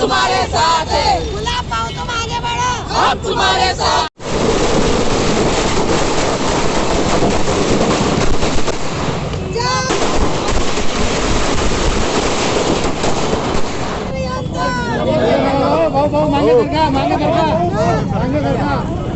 तुम्हारे साथ है। गुलाब पाओ तुम आगे बढ़ो। हम तुम्हारे साथ। मांगे करका मांगे करका मांगे करका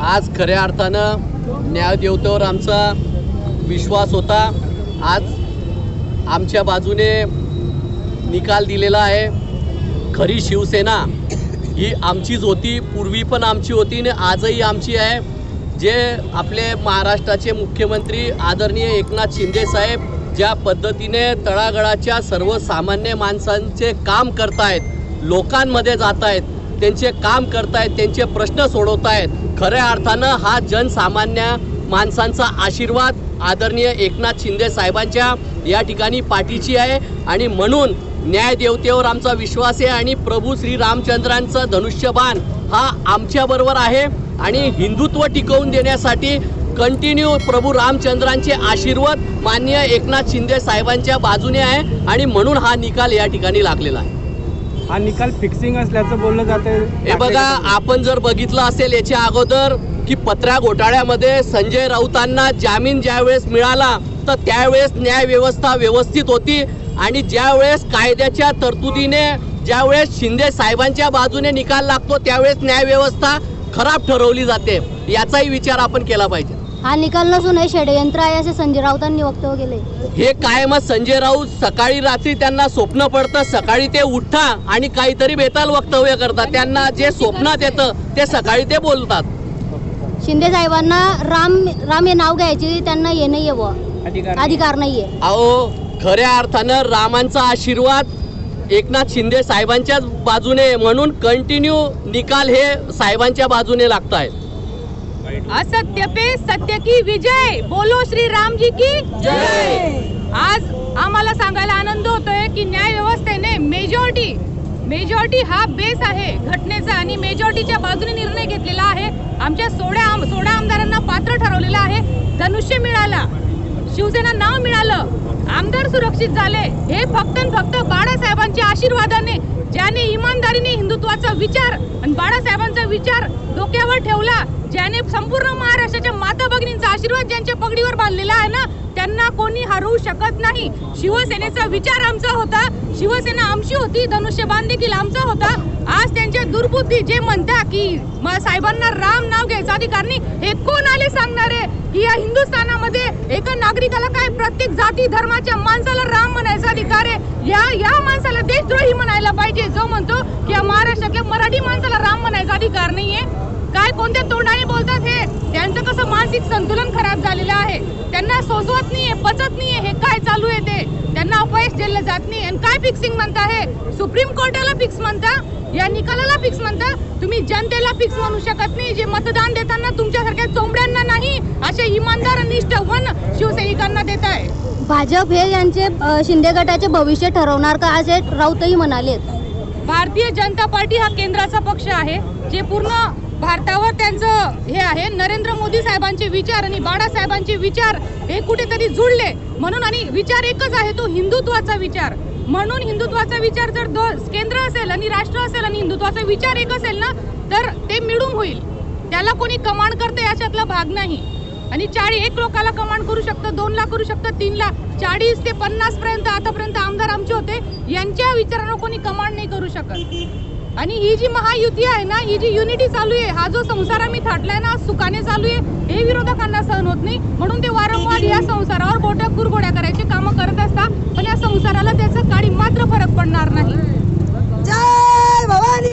आज खऱ्या अर्थानं न्यायदेवतेवर आमचा विश्वास होता. आज आमच्या बाजूने निकाल दिलेला आहे. खरी शिवसेना ही आमचीच होती पूर्वी पण आमची होती आणि आजही आमची आहे. जे आपले महाराष्ट्राचे मुख्यमंत्री आदरणीय एकनाथ शिंदे साहेब ज्या पद्धतीने तळागळाच्या सर्वसामान्य माणसांचे काम करतायत लोकांमध्ये जात आहेत त्यांचे काम करतायत त्यांचे प्रश्न सोडवत आहेत खऱ्या अर्थानं हा जनसामान्य माणसांचा आशीर्वाद आदरणीय एकनाथ शिंदे साहेबांच्या या ठिकाणी पाठीची आहे आणि म्हणून न्यायदेवतेवर आमचा विश्वास आहे आणि प्रभू श्री रामचंद्रांचं धनुष्यबाण हा आमच्याबरोबर आहे आणि हिंदुत्व टिकवून देण्यासाठी कंटिन्यू प्रभू रामचंद्रांचे आशीर्वाद माननीय एकनाथ शिंदे साहेबांच्या बाजूने आहे आणि म्हणून हा निकाल या ठिकाणी लागलेला आहे. हा निकाल फिक्सिंग असल्याचं बोललं जाते हे बघा आपण जर बघितलं असेल याच्या अगोदर की पत्र्या घोटाळ्यामध्ये संजय राऊतांना जामीन ज्यावेळेस मिळाला तर त्यावेळेस न्याय व्यवस्था व्यवस्थित होती. आणि ज्यावेळेस कायद्याच्या तरतुदीने ज्यावेळेस शिंदे साहेबांच्या बाजूने निकाल लागतो त्यावेळेस न्याय व्यवस्था खराब ठरवली जाते. याचाही विचार आपण केला पाहिजे. हा निकाल नसून हे षडयंत्र आहे असे संजय राऊतांनी वक्तव्य केले. हे कायमच संजय राऊत सकाळी रात्री त्यांना स्वप्न पडतं सकाळी ते उठता आणि काहीतरी बेताल वक्तव्य करतात. त्यांना जे स्वप्नात येतं ते सकाळी ते बोलतात. शिंदे साहेबांना राम राम हे नाव घ्यायची त्यांना हे नाहीये बुवा. अधिकार अधिकार नाहीये. अहो खऱ्या अर्थानं रामांचा आशीर्वाद एकनाथ शिंदे साहेबांच्याच बाजूने. म्हणून कंटिन्यू निकाल हे साहेबांच्या बाजूने लागत आहेत असत्य पे सत्य की विजय. बोलो श्री राम जी की जय. आज मेजॉरिटी हा बेस आहे घटनेचा आणि मेजॉरिटीच्या बाजूने निर्णय घेतलेला आहे. आमच्या सोळा आम सोळा आमदारांना पात्र ठरवलेलं आहे. धनुष्य मिळाला शिवसेना नाव मिळालं आमदार सुरक्षित झाले. हे फक्त फक्त बाळासाहेबांच्या आशीर्वादाने ज्याने इमान इमानदारीने हिंदुत्वाचा विचार आणि बाळासाहेबांचा विचार डोक्यावर ठेवला ज्याने संपूर्ण महाराष्ट्राच्या माता भगिनींचा आशीर्वाद ज्यांच्या पगडीवर बांधलेला आहे ना त्यांना कोणी हरवू शकत नाही. शिवसेनेचा विचार आमचा होता शिवसेना आमची होती धनुष्यबाण देखील आमचा होता. आज त्यांच्या दुर्बुद्धी जे म्हणता की साहेबांना राम नाव घ्यायचा अधिकार नाही हे कोण आले सांगणारे की या हिंदुस्थानामध्ये एका नागरिकाला काय प्रत्येक जाती धर्माच्या माणसाला राम म्हणायचा अधिकार आहे? या या माणसाला देशद्रोही म्हणा पाहिजे जो म्हणतो की या मराठी माणसाला राम म्हणायचा अधिकार नाहीये. काय कोणत्या तोंडाने बोलतात हे? त्यांचं कसं मानसिक संतुलन खराब झालेलं आहे? त्यांना सोसवत नाहीये पचत नाहीये हे काय चालू आहे ते? त्यांना अपयश दिलं जात नाही. आणि काय फिक्सिंग म्हणता हे? सुप्रीम कोर्टाला फिक्स म्हणता? या निकालाला फिक्स म्हणता? तुम्ही जनतेला फिक्स म्हणू शकत नाही. जे मतदान देताना तुमच्यासारख्या चोंबड्यांना नाही असे इमानदार निष्ठावान शिवसैनिकांना देत आहे भाजप हे यांचे शिंदे गटाचे भविष्य ठरवणार का? असे राऊतही म्हणालेत. भारतीय जनता पार्टी हा केंद्राचा पक्ष आहे जे पूर्ण भारतावर त्यांचं हे आहे. नरेंद्र मोदी साहेबांचे विचार आणि बाळासाहेबांचे विचार हे कुठेतरी जुळले. म्हणून आणि विचार एकच आहे तो हिंदुत्वाचा विचार. म्हणून हिंदुत्वाचा विचार जर दो केंद्र असेल आणि राष्ट्र असेल आणि हिंदुत्वाचा विचार एक असेल ना तर ते मिळून होईल. त्याला कोणी कमांड करते याच्यातला भाग नाही. आणि चाळी एक लोकाला कमांड करू शकतं दोन लाख करू शकतं तीन लाख चाळीस ते पन्नास पर्यंत आतापर्यंत त्यांच्या विचारांना कोणी कमांड नाही करू शकत. आणि ही जी महायुती आहे ना ही जी युनिटी चालू आहे हा जो संसार आम्ही थाटलाय ना सुखाने चालू आहे हे विरोधकांना सहन होत नाही. म्हणून ते वारंवार या संसारावर बोट्या कुरगोड्या करायचे कामं करत असतात. पण या संसाराला त्याचा काळी मात्र फरक पडणार नाही.